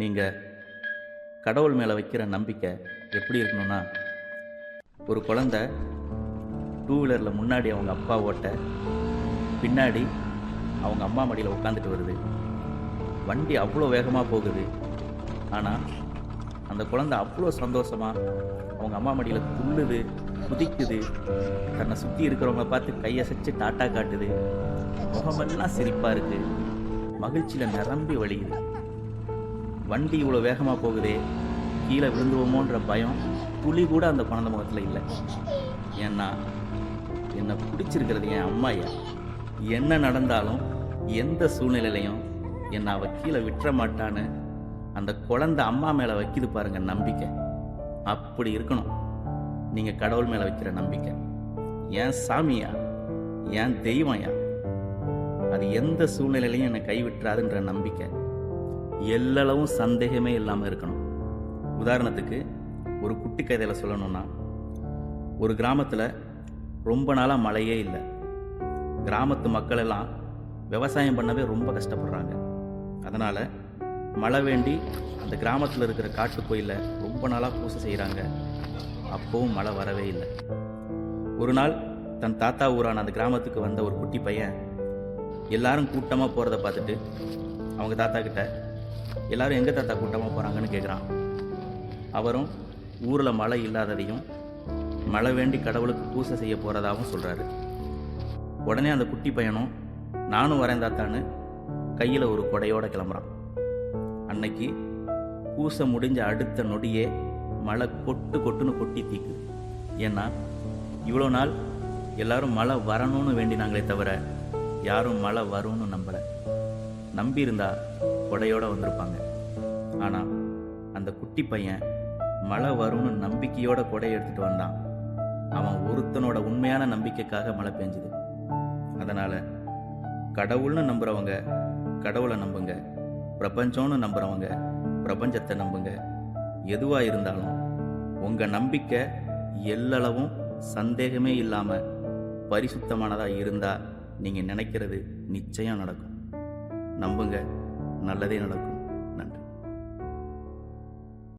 நீங்கள் கடவுள் மேலே வைக்கிற நம்பிக்கை எப்படி இருக்கணும்னா ஒரு குழந்த டூ வீலரில் முன்னாடி அவங்க அப்பா ஓட்ட பின்னாடி அவங்க அம்மா மடியில் உட்காந்துட்டு வருது. வண்டி அவ்வளோ வேகமாக போகுது. ஆனால் அந்த குழந்தை அவ்வளோ சந்தோஷமாக அவங்க அம்மா மடியில் துள்ளுது குதிக்குது. தன்னை சுற்றி இருக்கிறவங்கள பார்த்து கையை சச்சு டாட்டா காட்டுது. முகமெல்லாம் சிரிப்பாக இருக்குது மகிழ்ச்சியில் நிரம்பி வழியுது. வண்டி இவ்வளோ வேகமாக போகுதே கீழே விழுந்துருவோமோன்ற பயம் துளி கூட அந்த குழந்தை முகத்தில் இல்லை. ஏன்னா என்னை பிடிச்சிருக்கிறது என் அம்மாயா என்ன நடந்தாலும் எந்த சூழ்நிலையிலையும் என்னை அவள் கீழே விட்டுற மாட்டான்னு அந்த குழந்தை அம்மா மேலே வைக்கிது பாருங்க நம்பிக்கை. அப்படி இருக்கணும். நீங்கள் கடவுள் மேலே வைக்கிற நம்பிக்கை. ஏன் சாமியா ஏன் தெய்வம்யா அது எந்த சூழ்நிலையிலையும் என்னை கைவிட்டுறாதுன்ற நம்பிக்கை. எல்லளவும் சந்தேகமே இல்லாமல் இருக்கணும். உதாரணத்துக்கு ஒரு குட்டி கதையில் சொல்லணும்னா ஒரு கிராமத்தில் ரொம்ப நாளாக மழையே இல்லை. கிராமத்து மக்கள் எல்லாம் விவசாயம் பண்ணவே ரொம்ப கஷ்டப்படுறாங்க. அதனால் மழை வேண்டி அந்த கிராமத்தில் இருக்கிற காட்டு கோயிலில் ரொம்ப நாளாக பூசை செய்கிறாங்க அப்போவும் மழை வரவே இல்லை. ஒரு நாள் தன் தாத்தா ஊரான அந்த கிராமத்துக்கு வந்த ஒரு குட்டி பையன் எல்லாரும் கூட்டமாக போகிறத பார்த்துட்டு அவங்க தாத்தா கிட்ட எல்லாரும் எங்கே தாத்தா கூட்டமாக போகிறாங்கன்னு கேட்குறான் அவரும் ஊரில் மழை இல்லாததையும் மழை வேண்டி கடவுளுக்கு பூசை செய்ய போகிறதாகவும் சொல்கிறாரு உடனே அந்த குட்டி பையனும் நானும் வரேன் தாத்தான்னு கையில் ஒரு கொடையோட கிளம்புறான். அன்னைக்கு பூசை முடிஞ்ச அடுத்த நொடியே மழை கொட்டு கொட்டுன்னு கொட்டி தீக்குது. ஏன்னா இவ்வளோ நாள் எல்லாரும் மழை வரணும்னு வேண்டினாங்களே தவிர யாரும் மழை வரும்னு நம்பலை. நம்பியிருந்தா கொடையோட வந்திருப்பாங்க. ஆனால் அந்த குட்டி பையன் மழை வரும்னு நம்பிக்கையோட கொடையை எடுத்துட்டு வந்தான். அவன் ஒருத்தனோட உண்மையான நம்பிக்கைக்காக மழை பெஞ்சுது. அதனால் கடவுள்னு நம்புகிறவங்க கடவுளை நம்புங்க. பிரபஞ்சம்னு நம்புகிறவங்க பிரபஞ்சத்தை நம்புங்க. எதுவாக இருந்தாலும் உங்கள் நம்பிக்கை எல்லளவும் சந்தேகமே இல்லாமல் பரிசுத்தமானதாக இருந்தால் நீங்கள் நினைக்கிறது நிச்சயம் நடக்கும். நம்புங்க. நல்லதே நடக்கும்.